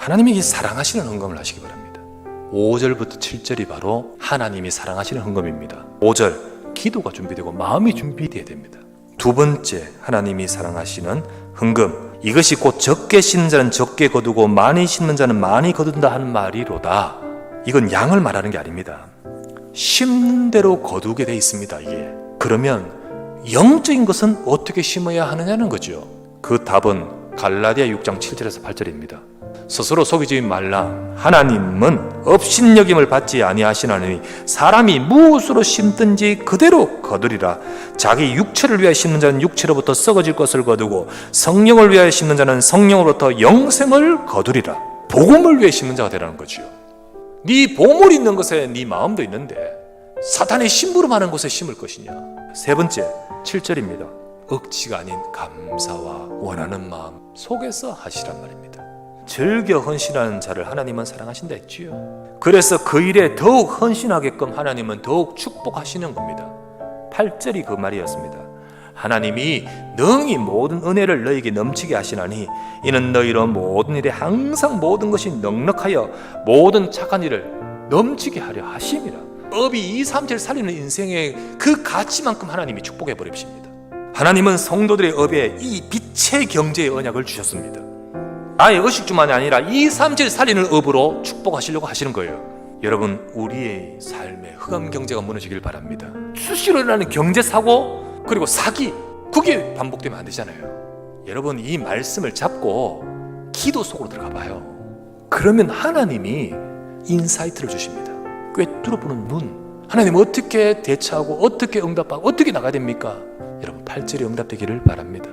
하나님이 이 사랑하시는 헌금을 하시기 바랍니다. 5절부터 7절이 바로 하나님이 사랑하시는 헌금입니다. 5절 기도가 준비되고 마음이 준비되어야 됩니다. 두 번째 하나님이 사랑하시는 헌금 이것이 곧 적게 심는 자는 적게 거두고 많이 심는 자는 많이 거둔다 하는 말이로다. 이건 양을 말하는 게 아닙니다. 심는 대로 거두게 돼 있습니다. 이게 그러면 영적인 것은 어떻게 심어야 하느냐는 거죠. 그 답은 갈라디아 6장 7절에서 8절입니다. 스스로 속이지 말라. 하나님은 업신여김을 받지 아니하시나니 사람이 무엇으로 심든지 그대로 거두리라. 자기 육체를 위하여 심는 자는 육체로부터 썩어질 것을 거두고 성령을 위하여 심는 자는 성령으로부터 영생을 거두리라. 복음을 위해 심는 자가 되라는 거지요. 네 보물 있는 것에 네 마음도 있는데 사탄의 심부름하는 곳에 심을 것이냐. 세 번째 7절입니다. 억지가 아닌 감사와 원하는 마음 속에서 하시란 말입니다. 즐겨 헌신하는 자를 하나님은 사랑하신다 했지요. 그래서 그 일에 더욱 헌신하게끔 하나님은 더욱 축복하시는 겁니다. 8절이 그 말이었습니다. 하나님이 능히 모든 은혜를 너에게 넘치게 하시나니 이는 너희로 모든 일에 항상 모든 것이 넉넉하여 모든 착한 일을 넘치게 하려 하심이라. 업이 2, 3, 7 살리는 인생의 그 가치만큼 하나님이 축복해 버립니다. 하나님은 성도들의 업에 이 빛의 경제의 언약을 주셨습니다. 아예 의식주만이 아니라 2, 3, 7 살리는 업으로 축복하시려고 하시는 거예요. 여러분 우리의 삶에 흑암 경제가 무너지길 바랍니다. 수시로 일어나는 경제 사고 그리고 사기 그게 반복되면 안 되잖아요. 여러분 이 말씀을 잡고 기도 속으로 들어가 봐요. 그러면 하나님이 인사이트를 주십니다. 꿰뚫어보는 눈. 하나님 어떻게 대처하고 어떻게 응답하고 어떻게 나가야 됩니까? 여러분 8절이 응답되기를 바랍니다.